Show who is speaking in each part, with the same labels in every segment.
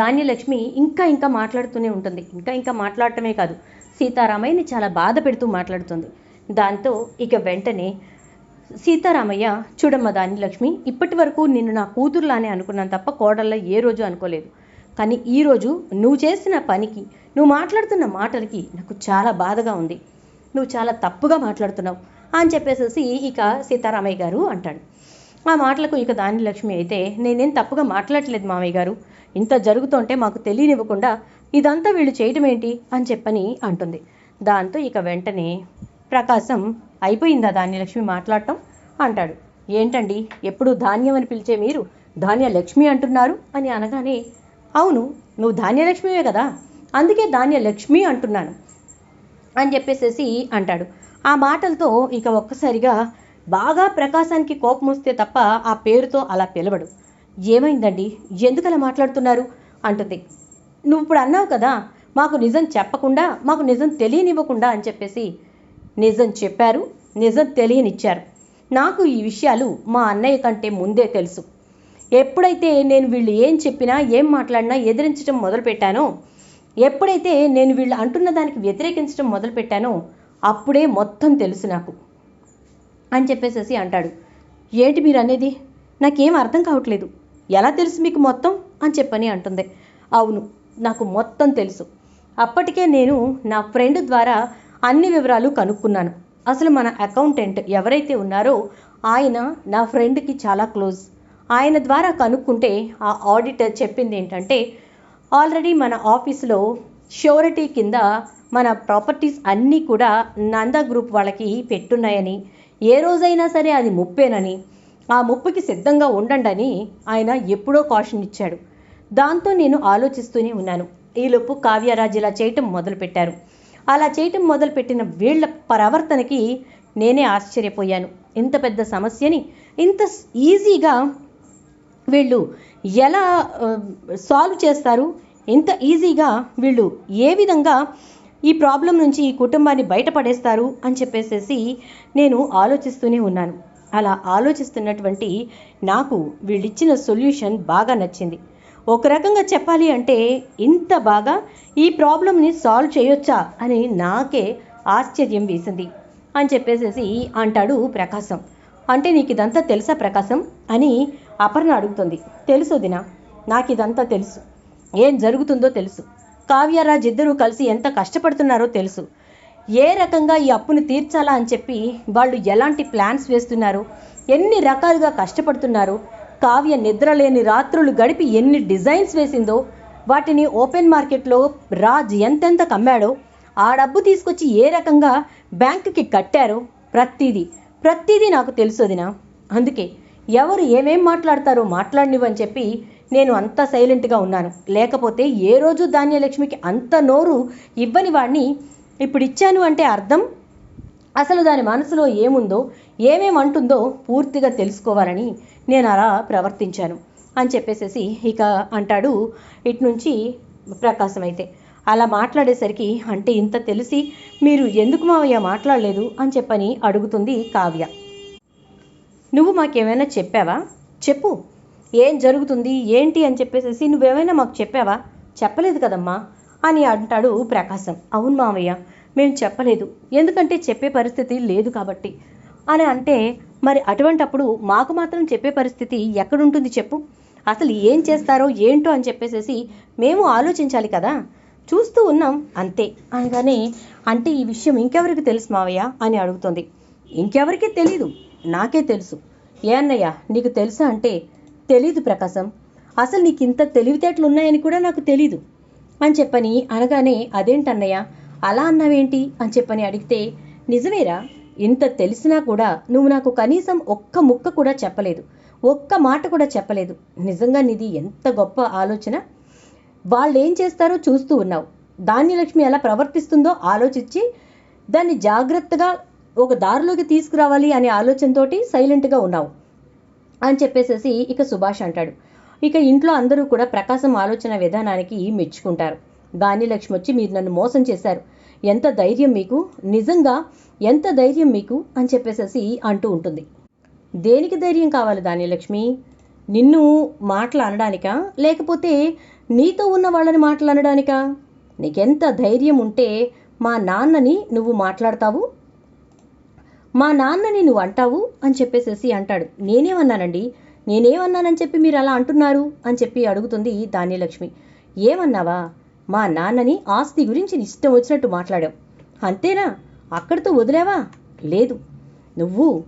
Speaker 1: ధాన్యలక్ష్మి ఇంకా ఇంకా మాట్లాడుతూనే ఉంటుంది. ఇంకా ఇంకా మాట్లాడటమే కాదు సీతారామయ్యని చాలా బాధ పెడుతూ మాట్లాడుతుంది. దాంతో ఇక వెంటనే సీతారామయ్య చూడమ్మ ధాన్యలక్ష్మి ఇప్పటి వరకు నిన్ను నా కూతురులానే అనుకున్నాను తప్ప కోడల్లో ఏ రోజు అనుకోలేదు. కానీ ఈరోజు నువ్వు చేసిన పనికి నువ్వు మాట్లాడుతున్న మాటలకి నాకు చాలా బాధగా ఉంది. నువ్వు చాలా తప్పుగా మాట్లాడుతున్నావు అని చెప్పేసేసి ఇక సీతారామయ్య గారు అంటాడు. ఆ మాటలకు ఇక ధాన్యలక్ష్మి అయితే నేనేం తప్పుగా మాట్లాడలేదు మామయ్య గారు. ఇంత జరుగుతుంటే మాకు తెలియనివ్వకుండా ఇదంతా వీళ్ళు చేయటం ఏంటి అని చెప్పని అంటుంది. దాంతో ఇక వెంటనే ప్రకాశం అయిపోయిందా ధాన్యలక్ష్మి మాట్లాడటం? అంటాడు. ఏంటండి ఎప్పుడు ధాన్యం అని పిలిచే మీరు ధాన్యలక్ష్మి అంటున్నారు? అని అనగానే అవును నువ్వు ధాన్యలక్ష్మివే కదా అందుకే ధాన్యలక్ష్మి అంటున్నాను అని చెప్పేసేసి అంటాడు. ఆ మాటలతో ఇక ఒక్కసారిగా బాగా ప్రకాశానికి కోపం వస్తే తప్ప ఆ పేరుతో అలా పిలవడు. ఏమైందండి? ఎందుకలా మాట్లాడుతున్నారు? అంటుంది. నువ్వు ఇప్పుడు అన్నావు కదా మాకు నిజం చెప్పకుండా మాకు నిజం తెలియనివ్వకుండా అని చెప్పేసి నిజం చెప్పారు నిజం తెలియనిచ్చారు. నాకు ఈ విషయాలు మా అన్నయ్య కంటే ముందే తెలుసు. ఎప్పుడైతే నేను వీళ్ళు ఏం చెప్పినా ఏం మాట్లాడినా ఎదిరించడం మొదలుపెట్టానో ఎప్పుడైతే నేను వీళ్ళు అంటున్న దానికి వ్యతిరేకించడం మొదలుపెట్టానో అప్పుడే మొత్తం తెలుసు నాకు అని చెప్పేసేసి అంటాడు. ఏంటి మీరు అనేది నాకేం అర్థం కావట్లేదు. ఎలా తెలుసు మీకు మొత్తం? అని చెప్పని అంటుంది. అవును నాకు మొత్తం తెలుసు. అప్పటికే నేను నా ఫ్రెండ్ ద్వారా అన్ని వివరాలు కనుక్కున్నాను. అసలు మన అకౌంటెంట్ ఎవరైతే ఉన్నారో ఆయన నా ఫ్రెండ్కి చాలా క్లోజ్. ఆయన ద్వారా కనుక్కుంటే ఆ ఆడిటర్ చెప్పింది ఏంటంటే ఆల్రెడీ మన ఆఫీస్లో షూరిటీ కింద మన ప్రాపర్టీస్ అన్నీ కూడా నందా గ్రూప్ వాళ్ళకి పెట్టున్నాయని ఏ రోజైనా సరే అది ముప్పేనని ఆ ముప్పుకి సిద్ధంగా ఉండండి ఆయన ఎప్పుడో కాషన్ ఇచ్చాడు. దాంతో నేను ఆలోచిస్తూనే ఉన్నాను. ఈలోపు కావ్యరాజు ఇలా చేయటం మొదలుపెట్టారు. అలా చేయటం మొదలుపెట్టిన వీళ్ళ ప్రవర్తనకి నేనే ఆశ్చర్యపోయాను. ఇంత పెద్ద సమస్యని ఇంత ఈజీగా వీళ్ళు ఎలా సాల్వ్ చేస్తారు? ఇంత ఈజీగా వీళ్ళు ఏ విధంగా ఈ ప్రాబ్లం నుంచి ఈ కుటుంబాన్ని బయటపడేస్తారు? అని చెప్పేసేసి నేను ఆలోచిస్తూనే ఉన్నాను. అలా ఆలోచిస్తున్నటువంటి నాకు వీళ్ళిచ్చిన సొల్యూషన్ బాగా నచ్చింది. ఒక రకంగా చెప్పాలి అంటే ఇంత బాగా ఈ ప్రాబ్లమ్ని సాల్వ్ చేయొచ్చా అని నాకే ఆశ్చర్యం వేసింది అని చెప్పేసేసి అంటాడు ప్రకాశం. అంటే నీకు ఇదంతా తెలుసా ప్రకాశం? అని అపర్ణ అడుగుతుంది. తెలుసు దినా నాకు ఇదంతా తెలుసు. ఏం జరుగుతుందో తెలుసు. కావ్యరాజ్ ఇద్దరూ కలిసి ఎంత కష్టపడుతున్నారో తెలుసు. ఏ రకంగా ఈ అప్పును తీర్చాలా అని చెప్పి వాళ్ళు ఎలాంటి ప్లాన్స్ వేస్తున్నారు? ఎన్ని రకాలుగా కష్టపడుతున్నారు? కావ్య నిద్రలేని రాత్రులు గడిపి ఎన్ని డిజైన్స్ వేసిందో? వాటిని ఓపెన్ మార్కెట్లో రాజ్ ఎంతెంత కమ్మాడో? ఆ డబ్బు తీసుకొచ్చి ఏ రకంగా బ్యాంకుకి కట్టారో? ప్రతిదీ ప్రతిదీ నాకు తెలుసు వదినా అందుకే ఎవరు ఏమేం మాట్లాడతారో మాట్లాడనివని చెప్పి నేను అంత సైలెంట్గా ఉన్నాను. లేకపోతే ఏ రోజు ధాన్యలక్ష్మికి అంత నోరు ఇవ్వని వాడిని ఇప్పుడు ఇచ్చాను అంటే అర్థం? అసలు దాని మనసులో ఏముందో ఏమేమంటుందో పూర్తిగా తెలుసుకోవాలని నేను అలా ప్రవర్తించాను అని చెప్పేసేసి ఇక అంటాడు ఇటు నుంచి ప్రకాశం అయితే అలా మాట్లాడేసరికి అంటే ఇంత తెలిసి మీరు ఎందుకు మావయ్య మాట్లాడలేదు అని చెప్పని అడుగుతుంది కావ్య. నువ్వు మాకేమైనా చెప్పావా? చెప్పు. ఏం జరుగుతుంది? ఏంటి అని చెప్పేసేసి నువ్వేమైనా మాకు చెప్పావా? చెప్పలేదు కదమ్మా. అని అంటాడు ప్రకాశం. అవును మావయ్య మేము చెప్పలేదు. ఎందుకంటే చెప్పే పరిస్థితి లేదు కాబట్టి. అని అంటే మరి అటువంటప్పుడు మాకు మాత్రం చెప్పే పరిస్థితి ఎక్కడుంటుంది చెప్పు? అసలు ఏం చేస్తారో ఏంటో అని చెప్పేసేసి మేము ఆలోచించాలి కదా. చూస్తూ ఉన్నాం అంతే. అనగానే అంటే ఈ విషయం ఇంకెవరికి తెలుసు మావయ్య? అని అడుగుతుంది. ఇంకెవరికి తెలీదు. నాకే తెలుసు. ఏ అన్నయ్య నీకు తెలుసా అంటే తెలీదు ప్రకాశం. అసలు నీకు ఇంత తెలివితేటలు ఉన్నాయని కూడా నాకు తెలీదు. అని చెప్పని అనగానే అదేంటన్నయ్య? అలా అన్నావేంటి? అని చెప్పని అడిగితే నిజమేరా ఇంత తెలిసినా కూడా నువ్వు నాకు కనీసం ఒక్క ముక్క కూడా చెప్పలేదు. ఒక్క మాట కూడా చెప్పలేదు. నిజంగా నీది ఎంత గొప్ప ఆలోచన? వాళ్ళు ఏం చేస్తారో చూస్తూ ఉన్నావు. ధాన్యలక్ష్మి ఎలా ప్రవర్తిస్తుందో ఆలోచించి దాన్ని జాగ్రత్తగా ఒక దారిలోకి తీసుకురావాలి అనే ఆలోచనతోటి సైలెంట్గా ఉన్నావు అని చెప్పేసేసి ఇక సుభాష్ అంటాడు. ఇక ఇంట్లో అందరూ కూడా ప్రకాశం ఆలోచన విధానానికి మెచ్చుకుంటారు. ధాన్యలక్ష్మి వచ్చి మీరు నన్ను మోసం చేశారు. ఎంత ధైర్యం మీకు? నిజంగా ఎంత ధైర్యం మీకు? అని చెప్పేసేసి అంటూ ఉంటుంది. దేనికి ధైర్యం కావాలి ధాన్యలక్ష్మి నిన్ను మాటలు అనడానికా? లేకపోతే నీతో ఉన్న వాళ్ళని మాటలు అనడానికా? నీకెంత ధైర్యం ఉంటే మా నాన్నని నువ్వు మాట్లాడతావు? మా నాన్నని నువ్వు అంటావు? అని చెప్పేసేసి అంటాడు. నేనేమన్నానండి? నేనేమన్నానని చెప్పి మీరు అలా అంటున్నారు? అని చెప్పి అడుగుతుంది ధాన్యలక్ష్మి. ఏమన్నావా? మా నాన్నని ఆస్తి గురించి ఇష్టం వచ్చినట్టు మాట్లాడావు. అంతేనా? అక్కడితో వదిలేవా? లేదు. నువ్వు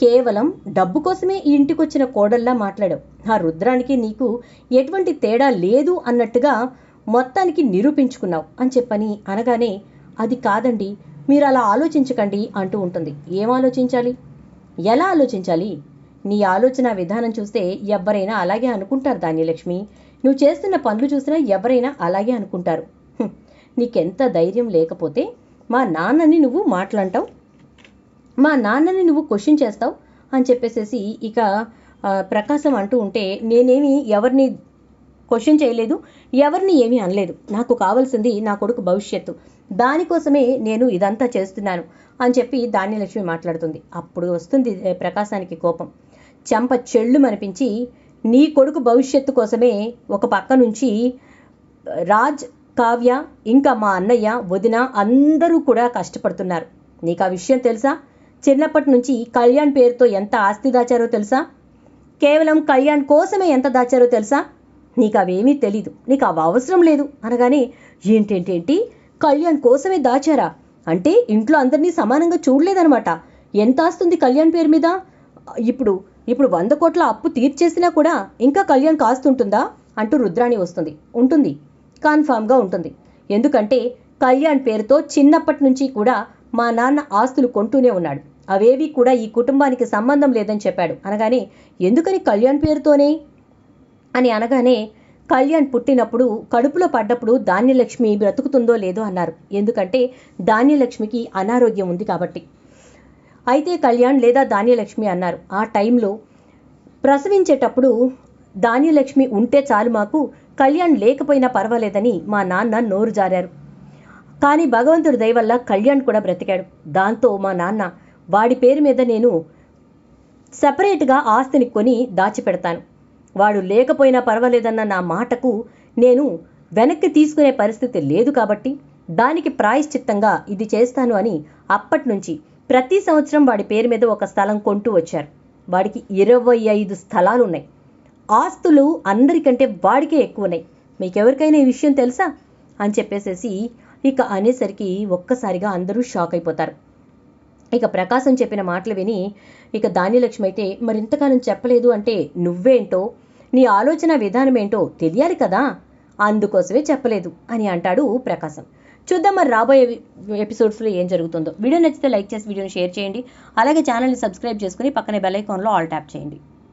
Speaker 1: కేవలం డబ్బు కోసమే ఈ ఇంటికి వచ్చిన కోడల్లా మాట్లాడావు. ఆ రుద్రానికి నీకు ఎటువంటి తేడా లేదు అన్నట్టుగా మొత్తానికి నిరూపించుకున్నావు అని చెప్పని అనగానే అది కాదండి మీరు అలా ఆలోచించకండి అంటూ ఉంటుంది. ఏం ఆలోచించాలి? ఎలా ఆలోచించాలి? నీ ఆలోచన విధానం చూస్తే ఎవరైనా అలాగే అనుకుంటారు ధాన్యలక్ష్మి. నువ్వు చేస్తున్న పనులు చూసినా ఎవరైనా అలాగే అనుకుంటారు. నీకెంత ధైర్యం లేకపోతే మా నాన్నని నువ్వు మాట్లాంటావు మా నాన్నని నువ్వు క్వశ్చన్ చేస్తావు? అని చెప్పేసేసి ఇక ప్రకాశం అంటూ ఉంటే నేనేమి ఎవరిని క్వశ్చన్ చేయలేదు ఎవరిని ఏమీ అనలేదు. నాకు కావాల్సింది నా కొడుకు భవిష్యత్తు. దానికోసమే నేను ఇదంతా చేస్తున్నాను అని చెప్పి ధాన్యలక్ష్మి మాట్లాడుతుంది. అప్పుడు వస్తుంది ప్రకాశానికి కోపం. చెంప చెళ్ళు మనిపించి నీ కొడుకు భవిష్యత్తు కోసమే ఒక పక్క నుంచి రాజ్ కావ్య ఇంకా మా అన్నయ్య వదిన అందరూ కూడా కష్టపడుతున్నారు. నీకు ఆ విషయం తెలుసా? చిన్నప్పటి నుంచి కళ్యాణ్ పేరుతో ఎంత ఆస్తి దాచారో తెలుసా? కేవలం కళ్యాణ్ కోసమే ఎంత దాచారో తెలుసా? నీకు అవేమీ తెలీదు. నీకు అవి అవసరం లేదు. అనగానే ఏంటేంటేంటి? కళ్యాణ్ కోసమే దాచారా? అంటే ఇంట్లో అందరినీ సమానంగా చూడలేదనమాట. ఎంత ఆస్తుంది కళ్యాణ్ పేరు మీద? ఇప్పుడు ఇప్పుడు వంద కోట్ల అప్పు తీర్చేసినా కూడా ఇంకా కళ్యాణ్ కాస్తుంటుందా అంటూ రుద్రాణి వస్తుంది. ఉంటుంది. కన్ఫామ్గా ఉంటుంది. ఎందుకంటే కళ్యాణ్ పేరుతో చిన్నప్పటి నుంచి కూడా మా నాన్న ఆస్తులు కొంటూనే ఉన్నాడు. అవేవి కూడా ఈ కుటుంబానికి సంబంధం లేదని చెప్పాడు. అనగానే ఎందుకని కళ్యాణ్ పేరుతోనే? అని అనగానే కళ్యాణ్ పుట్టినప్పుడు కడుపులో పడ్డప్పుడు ధాన్యలక్ష్మి బ్రతుకుతుందో లేదో అన్నారు. ఎందుకంటే ధాన్యలక్ష్మికి అనారోగ్యం ఉంది కాబట్టి. అయితే కళ్యాణ్ లేదా ధాన్యలక్ష్మి అన్నారు. ఆ టైంలో ప్రసవించేటప్పుడు ధాన్యలక్ష్మి ఉంటే చాలు మాకు కళ్యాణ్ లేకపోయినా పర్వాలేదని మా నాన్న నోరు జారారు. కానీ భగవంతుడి దయవల్ల కళ్యాణ్ కూడా బ్రతికాడు. దాంతో మా నాన్న వాడి పేరు మీద నేను సపరేట్గా ఆస్తిని కొని దాచిపెడతాను. వాడు లేకపోయినా పర్వాలేదన్న నా మాటకు నేను వెనక్కి తీసుకునే పరిస్థితి లేదు కాబట్టి దానికి ప్రాయశ్చిత్తంగా ఇది చేస్తాను అని అప్పటి నుంచి ప్రతి సంవత్సరం వాడి పేరు మీద ఒక స్థలం కొంటూ వచ్చారు. వాడికి ఇరవై ఐదు స్థలాలు ఉన్నాయి ఆస్తులు అందరికంటే వాడికే ఎక్కువ ఉన్నాయి మీకెవరికైనా ఈ విషయం తెలుసా? అని చెప్పేసేసి ఇక అనేసరికి ఒక్కసారిగా అందరూ షాక్ అయిపోతారు. ఇక ప్రకాశం చెప్పిన మాటలు విని ఇక ధాన్యలక్ష్మి అయితే మరింతకాలం చెప్పలేదు అంటే నువ్వేంటో నీ ఆలోచన విధానం ఏంటో తెలియాలి కదా? అందుకోసమే చెప్పలేదు అని అంటాడు ప్రకాశం. చూద్దాం మరి రాబోయే ఎపిసోడ్స్లో ఏం జరుగుతుందో. వీడియో నచ్చితే లైక్ చేసి వీడియోని షేర్ చేయండి. అలాగే ఛానల్ని సబ్స్క్రైబ్ చేసుకుని పక్కనే బెల్ ఐకాన్లో ఆల్ ట్యాప్ చేయండి.